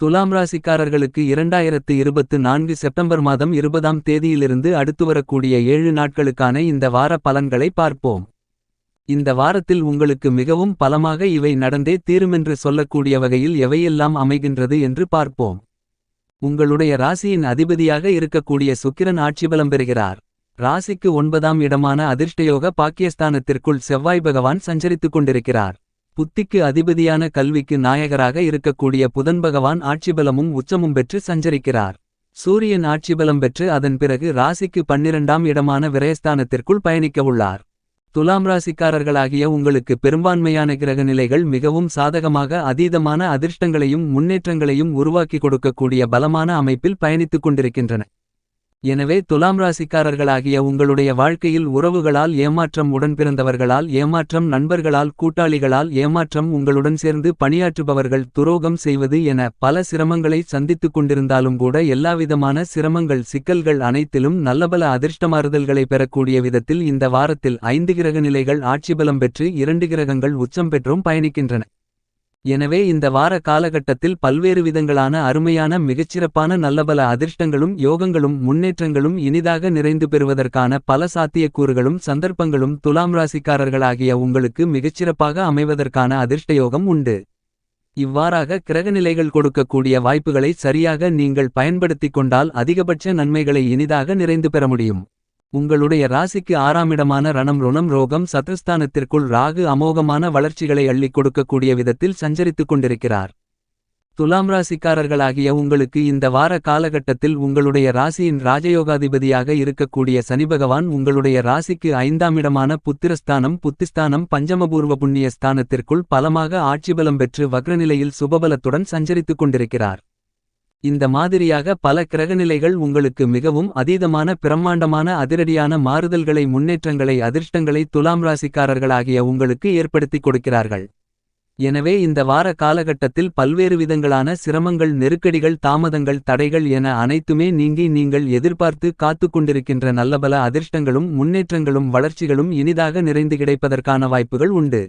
துலாம் ராசிக்காரர்களுக்கு இரண்டாயிரத்து இருபத்து நான்கு செப்டம்பர் மாதம் இருபதாம் தேதியிலிருந்து அடுத்து வரக்கூடிய ஏழு நாட்களுக்கான இந்த வார பலன்களை பார்ப்போம். இந்த வாரத்தில் உங்களுக்கு மிகவும் பலமாக இவை நடந்தே தீருமென்று சொல்லக்கூடிய வகையில் எவையெல்லாம் அமைகின்றது என்று பார்ப்போம். உங்களுடைய ராசியின் அதிபதியாக இருக்கக்கூடிய சுக்கிரன் ஆட்சிபலம் பெறுகிறார். ராசிக்கு ஒன்பதாம் இடமான அதிர்ஷ்டயோக பாக்கியஸ்தானத்திற்குள் செவ்வாய் பகவான் சஞ்சரித்துக் கொண்டிருக்கிறார். புத்திக்கு அதிபதியான கல்விக்கு நாயகராக இருக்கக்கூடிய புதன் பகவான் ஆட்சிபலமும் உச்சமும் பெற்று சஞ்சரிக்கிறார். சூரியன் ஆட்சிபலம் பெற்று அதன் பிறகு ராசிக்கு பன்னிரண்டாம் இடமான விரயஸ்தானத்திற்குள் பயணிக்கவுள்ளார். துலாம் ராசிக்காரர்களாகிய உங்களுக்கு பெரும்பான்மையான கிரக நிலைகள் மிகவும் சாதகமாக அதீதமான அதிர்ஷ்டங்களையும் முன்னேற்றங்களையும் உருவாக்கி கொடுக்கக்கூடிய பலமான அமைப்பில் பயணித்துக் கொண்டிருக்கின்றன. எனவே துலாம் ராசிக்காரர்களாகிய உங்களுடைய வாழ்க்கையில் உறவுகளால் ஏமாற்றம் உடன்பிறந்தவர்களால் ஏமாற்றம் நண்பர்களால் கூட்டாளிகளால் ஏமாற்றம் உங்களுடன் சேர்ந்து பணியாற்றுபவர்கள் துரோகம் செய்வது என பல சிரமங்களை சந்தித்துக் கொண்டிருந்தாலும் கூட எல்லாவிதமான சிரமங்கள் சிக்கல்கள் அனைத்திலும் நல்லபல அதிர்ஷ்டமாறுதல்களை பெறக்கூடிய விதத்தில் இந்த வாரத்தில் ஐந்து கிரக நிலைகள் ஆட்சிபலம் பெற்று இரண்டு கிரகங்கள் உச்சம் பெற்றும் பயணிக்கின்றன. எனவே இந்த வார காலகட்டத்தில் பல்வேறு விதங்களான அருமையான மிகச்சிறப்பான நல்லபல அதிர்ஷ்டங்களும் யோகங்களும் முன்னேற்றங்களும் இனிதாக நிறைந்து பெறுவதற்கான பல சாத்தியக்கூறுகளும் சந்தர்ப்பங்களும் துலாம் ராசிக்காரர்களாகிய உங்களுக்கு மிகச்சிறப்பாக அமைவதற்கான அதிர்ஷ்டயோகம் உண்டு. இவ்வாறாக கிரகநிலைகள் கொடுக்கக்கூடிய வாய்ப்புகளை சரியாக நீங்கள் பயன்படுத்திக் கொண்டால் அதிகபட்ச நன்மைகளை இனிதாக நிறைந்து பெற முடியும். உங்களுடைய ராசிக்கு ஆறாமிடமான ரணம் ருணம் ரோகம் சத்ருஸ்தானத்திற்குள் ராகு அமோகமான வளர்ச்சிகளை அள்ளிக் கொடுக்கக்கூடிய விதத்தில் சஞ்சரித்துக் கொண்டிருக்கிறார். துலாம் ராசிக்காரர்களாகிய உங்களுக்கு இந்த வார காலகட்டத்தில் உங்களுடைய ராசியின் ராஜயோகாதிபதியாக இருக்கக்கூடிய சனிபகவான் உங்களுடைய ராசிக்கு ஐந்தாமிடமான புத்திரஸ்தானம் புத்திஸ்தானம் பஞ்சமபூர்வ புண்ணிய ஸ்தானத்திற்குள் பலமாக ஆட்சிபலம் பெற்று வக்ரநிலையில் சுபபலத்துடன் சஞ்சரித்துக் கொண்டிருக்கிறார். இந்த மாதிரியாக பல கிரகநிலைகள் உங்களுக்கு மிகவும் அதீதமான பிரம்மாண்டமான அதிரடியான மாறுதல்களை முன்னேற்றங்களை அதிர்ஷ்டங்களை துலாம் ராசிக்காரர்களாகிய உங்களுக்கு ஏற்படுத்திக் கொடுக்கிறார்கள். எனவே இந்த வார காலகட்டத்தில் பல்வேறு விதங்களான சிரமங்கள் நெருக்கடிகள் தாமதங்கள் தடைகள் என அனைத்துமே நீங்கி நீங்கள் எதிர்பார்த்து காத்துக் கொண்டிருக்கின்ற நல்லபல அதிர்ஷ்டங்களும் முன்னேற்றங்களும் வளர்ச்சிகளும் இனிதாக நிறைந்து கிடைப்பதற்கான வாய்ப்புகள் உண்டு.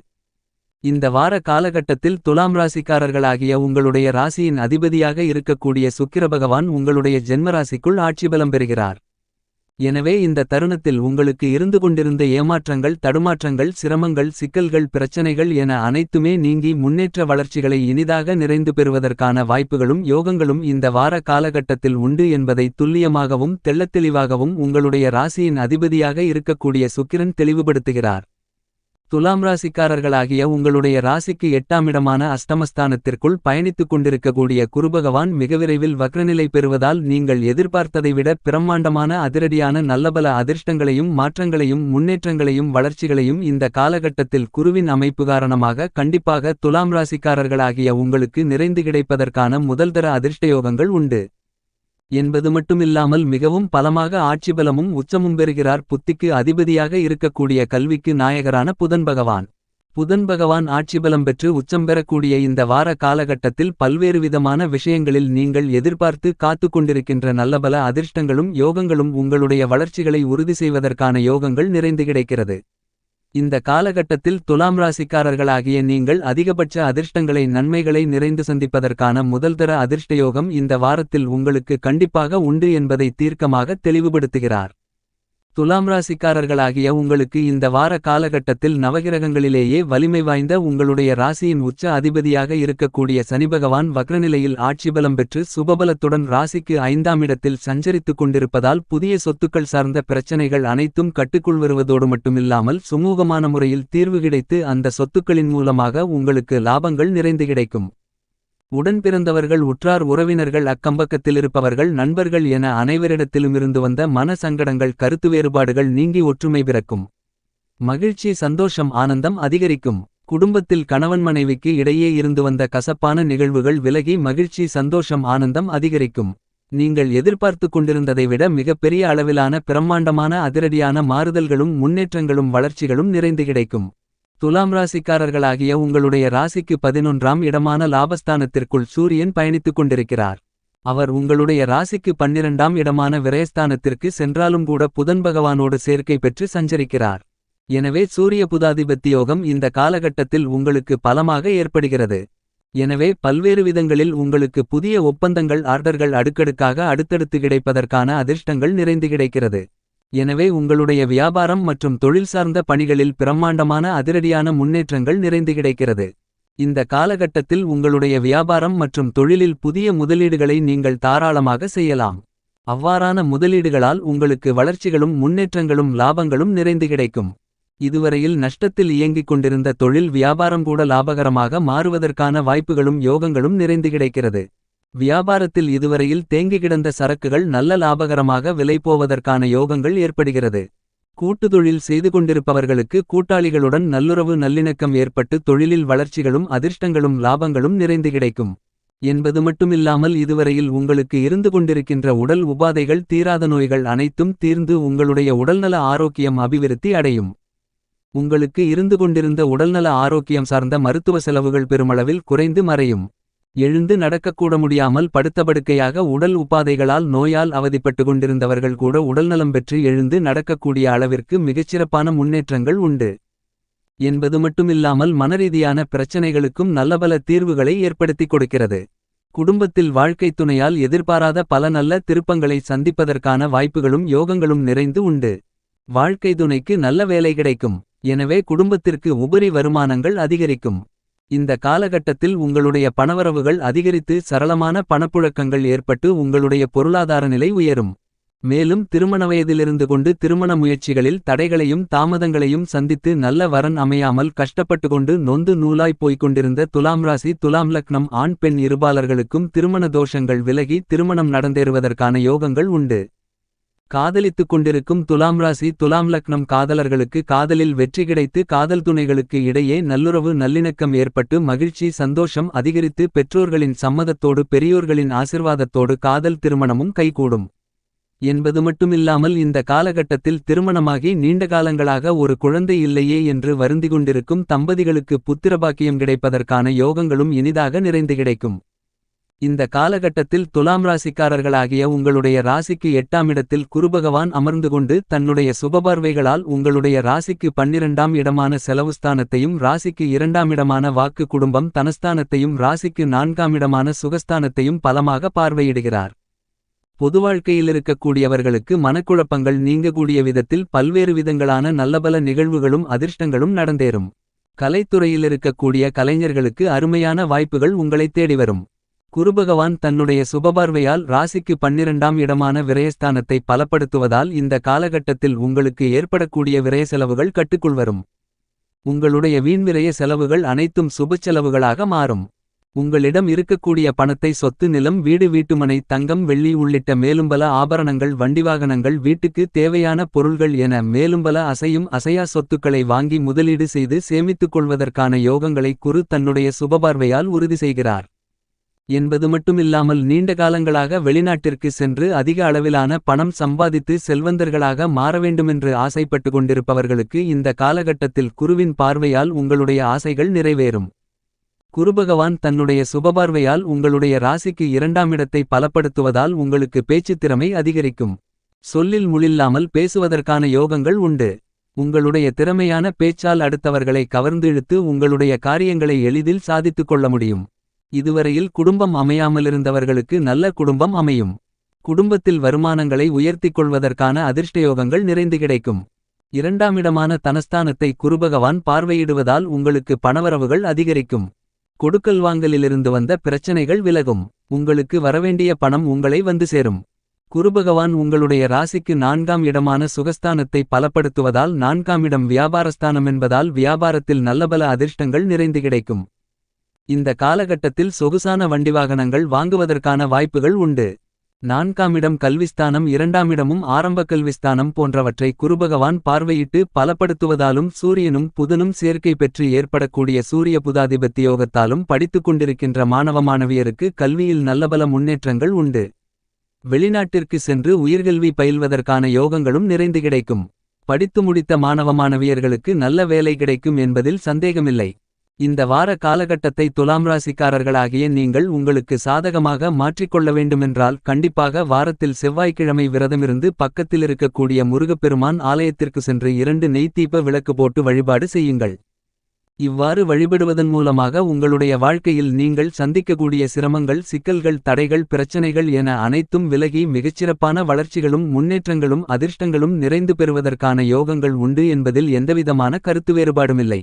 இந்த வார காலகட்டத்தில் துலாம் ராசிக்காரர்களாகிய உங்களுடைய ராசியின் அதிபதியாக இருக்கக்கூடிய சுக்கிரபகவான் உங்களுடைய ஜென்மராசிக்குள் ஆட்சிபலம் பெறுகிறார். எனவே இந்த தருணத்தில் உங்களுக்கு இருந்து கொண்டிருந்த ஏமாற்றங்கள் தடுமாற்றங்கள் சிரமங்கள் சிக்கல்கள் பிரச்சனைகள் என அனைத்துமே நீங்கி முன்னேற்ற வளர்ச்சிகளை இனிதாக நிறைந்து பெறுவதற்கான வாய்ப்புகளும் யோகங்களும் இந்த வார காலகட்டத்தில் உண்டு என்பதை துல்லியமாகவும் தெள்ளத்தெளிவாகவும் உங்களுடைய ராசியின் அதிபதியாக இருக்கக்கூடிய சுக்கிரன் தெளிவுபடுத்துகிறார். துலாம் ராசிக்காரர்களாகிய உங்களுடைய ராசிக்கு எட்டாமிடமான அஷ்டமஸ்தானத்திற்குள் பயணித்துக் கொண்டிருக்கக்கூடிய குருபகவான் மிக விரைவில் வக்ரநிலை பெறுவதால் நீங்கள் எதிர்பார்த்ததை விட பிரம்மாண்டமான அதிரடியான நல்லபல அதிர்ஷ்டங்களையும் மாற்றங்களையும் முன்னேற்றங்களையும் வளர்ச்சிகளையும் இந்த காலகட்டத்தில் குருவின் அமைப்பு காரணமாக கண்டிப்பாக துலாம் ராசிக்காரர்களாகிய உங்களுக்கு நிறைந்து கிடைப்பதற்கான முதல்தர அதிர்ஷ்டயோகங்கள் உண்டு. என்பது மட்டுமில்லாமல் மிகவும் பலமாக ஆட்சிபலமும் உச்சமும் பெறுகிறார் புத்திக்கு அதிபதியாக இருக்கக்கூடிய கல்விக்கு நாயகரான புதன் பகவான். புதன் பகவான் ஆட்சிபலம் பெற்று உச்சம் பெறக்கூடிய இந்த வார காலகட்டத்தில் பல்வேறு விதமான விஷயங்களில் நீங்கள் எதிர்பார்த்து காத்துக் கொண்டிருக்கின்ற நல்லபல அதிர்ஷ்டங்களும் யோகங்களும் உங்களுடைய வளர்ச்சிகளை உறுதி செய்வதற்கான யோகங்கள் நிறைந்து கிடைக்கிறது. இந்த காலகட்டத்தில் துலாம் ராசிக்காரர்களாகிய நீங்கள் அதிகபட்ச அதிர்ஷ்டங்களை நன்மைகளை நிறைந்து சந்திப்பதற்கான முதல்தர அதிர்ஷ்டயோகம் இந்த வாரத்தில் உங்களுக்கு கண்டிப்பாக உண்டு என்பதை தீர்க்கமாக தெளிவுபடுத்துகிறார். துலாம் ராசிக்காரர்களாகிய உங்களுக்கு இந்த வார காலகட்டத்தில் நவகிரகங்களிலேயே வலிமை வாய்ந்த உங்களுடைய ராசியின் உச்ச அதிபதியாக இருக்கக்கூடிய சனிபகவான் வக்ரநிலையில் ஆட்சிபலம் பெற்று சுபபலத்துடன் ராசிக்கு ஐந்தாம் இடத்தில் சஞ்சரித்துக் கொண்டிருப்பதால் புதிய சொத்துக்கள் சார்ந்த பிரச்சனைகள் அனைத்தும் கட்டுக்குள் வருவதோடு மட்டுமில்லாமல் சுமூகமான முறையில் தீர்வு கிடைத்து அந்த சொத்துக்களின் மூலமாக உங்களுக்கு லாபங்கள் நிறைந்து கிடைக்கும். உடன் பிறந்தவர்கள் உற்றார் உறவினர்கள் அக்கம்பக்கத்திலிருப்பவர்கள் நண்பர்கள் என அனைவரிடத்திலுமிருந்து வந்த மன சங்கடங்கள் கருத்து வேறுபாடுகள் நீங்கி ஒற்றுமை பிறக்கும். மகிழ்ச்சி சந்தோஷம் ஆனந்தம் அதிகரிக்கும். குடும்பத்தில் கணவன் மனைவிக்கு இடையே இருந்து வந்த கசப்பான நிகழ்வுகள் விலகி மகிழ்ச்சி சந்தோஷம் ஆனந்தம் அதிகரிக்கும். நீங்கள் எதிர்பார்த்து கொண்டிருந்ததை விட மிகப்பெரிய அளவிலான பிரம்மாண்டமான அதிரடியான மாறுதல்களும் முன்னேற்றங்களும் வளர்ச்சிகளும் நிறைந்து கிடைக்கும். துலாம் ராசிக்காரர்களாகிய உங்களுடைய ராசிக்கு பதினொன்றாம் இடமான லாபஸ்தானத்திற்குள் சூரியன் பயணித்துக் கொண்டிருக்கிறார். அவர் உங்களுடைய ராசிக்கு பன்னிரண்டாம் இடமான விரயஸ்தானத்திற்கு சென்றாலும் கூட புதன் பகவானோடு சேர்க்கை பெற்று சஞ்சரிக்கிறார். எனவே சூரிய புதாதிபத்தியோகம் இந்த காலகட்டத்தில் உங்களுக்கு பலமாக ஏற்படுகிறது. எனவே பல்வேறு விதங்களில் உங்களுக்கு புதிய ஒப்பந்தங்கள் ஆர்டர்கள் அடுக்கடுக்காக அடுத்தடுத்து கிடைப்பதற்கான அதிர்ஷ்டங்கள் நிறைந்து கிடைக்கிறது எனவே உங்களுடைய வியாபாரம் மற்றும் தொழில் சார்ந்த பணிகளில் பிரம்மாண்டமான அதிரடியான முன்னேற்றங்கள் நிறைந்து கிடைக்கிறது. இந்த காலகட்டத்தில் உங்களுடைய வியாபாரம் மற்றும் தொழிலில் புதிய முதலீடுகளை நீங்கள் தாராளமாக செய்யலாம். அவ்வாறான முதலீடுகளால் உங்களுக்கு வளர்ச்சிகளும் முன்னேற்றங்களும் லாபங்களும் நிறைந்து கிடைக்கும். இதுவரையில் நஷ்டத்தில் இயங்கிக் கொண்டிருந்த தொழில் வியாபாரம் கூட லாபகரமாக மாறுவதற்கான வாய்ப்புகளும் யோகங்களும் நிறைந்து கிடைக்கிறது. வியாபாரத்தில் இதுவரையில் தேங்கி கிடந்த சரக்குகள் நல்ல லாபகரமாக விலை போவதற்கான யோகங்கள் ஏற்படுகிறது. கூட்டுத்தொழில் செய்து கொண்டிருப்பவர்களுக்கு கூட்டாளிகளுடன் நல்லுறவு நல்லிணக்கம் ஏற்பட்டு தொழிலில் வளர்ச்சிகளும் அதிர்ஷ்டங்களும் லாபங்களும் நிறைந்து கிடைக்கும். என்பது மட்டுமில்லாமல் இதுவரையில் உங்களுக்கு இருந்து கொண்டிருக்கின்ற உடல் உபாதைகள் தீராத நோய்கள் அனைத்தும் தீர்ந்து உங்களுடைய உடல்நல ஆரோக்கியம் அபிவிருத்தி அடையும். உங்களுக்கு இருந்து கொண்டிருந்த உடல்நல ஆரோக்கியம் சார்ந்த மருத்துவ செலவுகள் பெருமளவில் குறைந்து மறையும். எழுந்து நடக்கக்கூட முடியாமல் படுத்தபடுக்கையாக உடல் உபாதைகளால் நோயால் அவதிப்பட்டு கொண்டிருந்தவர்கள் கூட உடல்நலம் பெற்று எழுந்து நடக்கக்கூடிய அளவிற்கு மிகச்சிறப்பான முன்னேற்றங்கள் உண்டு. என்பது மட்டுமில்லாமல் மனரீதியான பிரச்சனைகளுக்கும் நல்லபல தீர்வுகளை ஏற்படுத்திக் கொடுக்கிறது. குடும்பத்தில் வாழ்க்கைத் துணையால் எதிர்பாராத பல நல்ல திருப்பங்களை சந்திப்பதற்கான வாய்ப்புகளும் யோகங்களும் நிறைந்து உண்டு. வாழ்க்கை துணைக்கு நல்ல வேலை கிடைக்கும். எனவே குடும்பத்திற்கு உபரி வருமானங்கள் அதிகரிக்கும். இந்த காலகட்டத்தில் உங்களுடைய பணவரவுகள் அதிகரித்து சரளமான பணப்புழக்கங்கள் ஏற்பட்டு உங்களுடைய பொருளாதார நிலை உயரும். மேலும் திருமண வயதிலிருந்து கொண்டு திருமண முயற்சிகளில் தடைகளையும் தாமதங்களையும் சந்தித்து நல்ல வரன் அமையாமல் கஷ்டப்பட்டு கொண்டு நொந்து நூலாய் போய்க் கொண்டிருந்த துலாம் ராசி துலாம் லக்னம் ஆண் பெண் இருபாலர்களுக்கும் திருமண தோஷங்கள் விலகி திருமணம் நடந்தேறுவதற்கான யோகங்கள் உண்டு. காதலித்துக் கொண்டிருக்கும் துலாம் ராசி துலாம் லக்னம் காதலர்களுக்கு காதலில் வெற்றி கிடைத்து காதல் துணைகளுக்கு இடையே நல்லுறவு நல்லிணக்கம் ஏற்பட்டு மகிழ்ச்சி சந்தோஷம் அதிகரித்து பெற்றோர்களின் சம்மதத்தோடு பெரியோர்களின் ஆசிர்வாதத்தோடு காதல் திருமணமும் கைகூடும். என்பது மட்டுமில்லாமல் இந்த காலகட்டத்தில் திருமணமாகி நீண்ட காலங்களாக ஒரு குழந்தை இல்லையே என்று வருந்திகொண்டிருக்கும் தம்பதிகளுக்கு புத்திரபாக்கியம் கிடைப்பதற்கான யோகங்களும் இனிதாக நிறைந்து கிடைக்கும். இந்த காலகட்டத்தில் துலாம் ராசிக்காரர்களாகிய உங்களுடைய ராசிக்கு எட்டாம் இடத்தில் குருபகவான் அமர்ந்து கொண்டு தன்னுடைய சுபபார்வைகளால் உங்களுடைய ராசிக்கு பன்னிரண்டாம் இடமான செலவுஸ்தானத்தையும் ராசிக்கு இரண்டாம் இடமான வாக்கு குடும்பம் தனஸ்தானத்தையும் ராசிக்கு நான்காம் இடமான சுகஸ்தானத்தையும் பலமாக பார்வையிடுகிறார். பொது வாழ்க்கையில் இருக்கக்கூடியவர்களுக்கு மனக்குழப்பங்கள் நீங்கக்கூடிய விதத்தில் பல்வேறு விதங்களான நல்லபல நிகழ்வுகளும் அதிர்ஷ்டங்களும் நடந்தேறும். கலைத்துறையில் இருக்கக்கூடிய கலைஞர்களுக்கு அருமையான வாய்ப்புகள் உங்களைத் தேடி வரும். குருபகவான் தன்னுடைய சுபபார்வையால் ராசிக்கு பன்னிரண்டாம் இடமான விரயஸ்தானத்தை பலப்படுத்துவதால் இந்த காலகட்டத்தில் உங்களுக்கு ஏற்படக்கூடிய விரய செலவுகள் கட்டுக்குள் வரும். உங்களுடைய வீண்விரய செலவுகள் அனைத்தும் சுப செலவுகளாக மாறும். உங்களிடம் இருக்கக்கூடிய பணத்தை சொத்து நிலம் வீடு வீட்டுமனை தங்கம் வெள்ளி உள்ளிட்ட மேலும்பல ஆபரணங்கள் வண்டி வாகனங்கள் வீட்டுக்கு தேவையான பொருள்கள் என மேலும்பல அசையும் அசையா சொத்துக்களை வாங்கி முதலீடு செய்து சேமித்துக் கொள்வதற்கான யோகங்களை குரு தன்னுடைய சுபபார்வையால் உறுதி செய்கிறார். என்பது மட்டுமில்லாமல் நீண்ட காலங்களாக வெளிநாட்டிற்கு சென்று அதிக அளவிலான பணம் சம்பாதித்து செல்வந்தர்களாக மாற வேண்டுமென்று ஆசைப்பட்டு கொண்டிருப்பவர்களுக்கு இந்த காலகட்டத்தில் குருவின் பார்வையால் உங்களுடைய ஆசைகள் நிறைவேறும். குருபகவான் தன்னுடைய சுபபார்வையால் உங்களுடைய ராசிக்கு இரண்டாம் இடத்தை பலப்படுத்துவதால் உங்களுக்கு பேச்சுத் திறமை அதிகரிக்கும். சொல்லில் முழில்லாமல் பேசுவதற்கான யோகங்கள் உண்டு. உங்களுடைய திறமையான பேச்சால் அடுத்தவர்களை கவர்ந்திழுத்து உங்களுடைய காரியங்களை எளிதில் சாதித்துக் கொள்ள முடியும். இதுவரையில் குடும்பம் அமையாமலிருந்தவர்களுக்கு நல்ல குடும்பம் அமையும். குடும்பத்தில் வருமானங்களை உயர்த்திக் கொள்வதற்கான அதிர்ஷ்டயோகங்கள் நிறைந்து கிடைக்கும். இரண்டாமிடமான தனஸ்தானத்தை குருபகவான் பார்வையிடுவதால் உங்களுக்கு பணவரவுகள் அதிகரிக்கும். கொடுக்கல் வாங்கலிலிருந்து வந்த பிரச்சனைகள் விலகும். உங்களுக்கு வரவேண்டிய பணம் உங்களை வந்து சேரும். குருபகவான் உங்களுடைய ராசிக்கு நான்காம் இடமான சுகஸ்தானத்தை பலப்படுத்துவதால் நான்காம் இடம் வியாபாரஸ்தானம் என்பதால் வியாபாரத்தில் நல்லபல அதிர்ஷ்டங்கள் நிறைந்து கிடைக்கும். இந்த காலகட்டத்தில் சொகுசான வண்டிவாகனங்கள் வாங்குவதற்கான வாய்ப்புகள் உண்டு. நான்காம் இடம் கல்விஸ்தானம் இரண்டாம் இடமும் ஆரம்ப கல்விஸ்தானம் போன்றவற்றை குருபகவான் பார்வையிட்டு பலப்படுத்துவதாலும் சூரியனும் புதனும் சேர்க்கை பெற்று ஏற்படக்கூடிய சூரிய புதாதிபத்தியோகத்தாலும் படித்துக் கொண்டிருக்கின்ற மாணவ மாணவியருக்கு கல்வியில் நல்லபல முன்னேற்றங்கள் உண்டு. வெளிநாட்டிற்கு சென்று உயர்கல்வி பயில்வதற்கான யோகங்களும் நிறைந்து கிடைக்கும். படித்து முடித்த மாணவ மாணவியர்களுக்கு நல்ல வேலை கிடைக்கும் என்பதில் சந்தேகமில்லை. இந்த வார காலகட்டத்தை துலாம் ராசிக்காரர்களாகிய நீங்கள் உங்களுக்கு சாதகமாக மாற்றிக்கொள்ள வேண்டுமென்றால் கண்டிப்பாக வாரத்தில் செவ்வாய்க்கிழமை விரதமிருந்து பக்கத்தில் இருக்கக்கூடிய முருகப்பெருமான் ஆலயத்திற்கு சென்று இரண்டு நெய்த்தீப விளக்கு போட்டு வழிபாடு செய்யுங்கள். இவ்வாறு வழிபடுவதன் மூலமாக உங்களுடைய வாழ்க்கையில் நீங்கள் சந்திக்கக்கூடிய சிரமங்கள் சிக்கல்கள் தடைகள் பிரச்சனைகள் என அனைத்தும் விலகி மிகச்சிறப்பான வளர்ச்சிகளும் முன்னேற்றங்களும் அதிர்ஷ்டங்களும் நிறைந்து பெறுவதற்கான யோகங்கள் உண்டு என்பதில் எந்தவிதமான கருத்து வேறுபாடுமில்லை.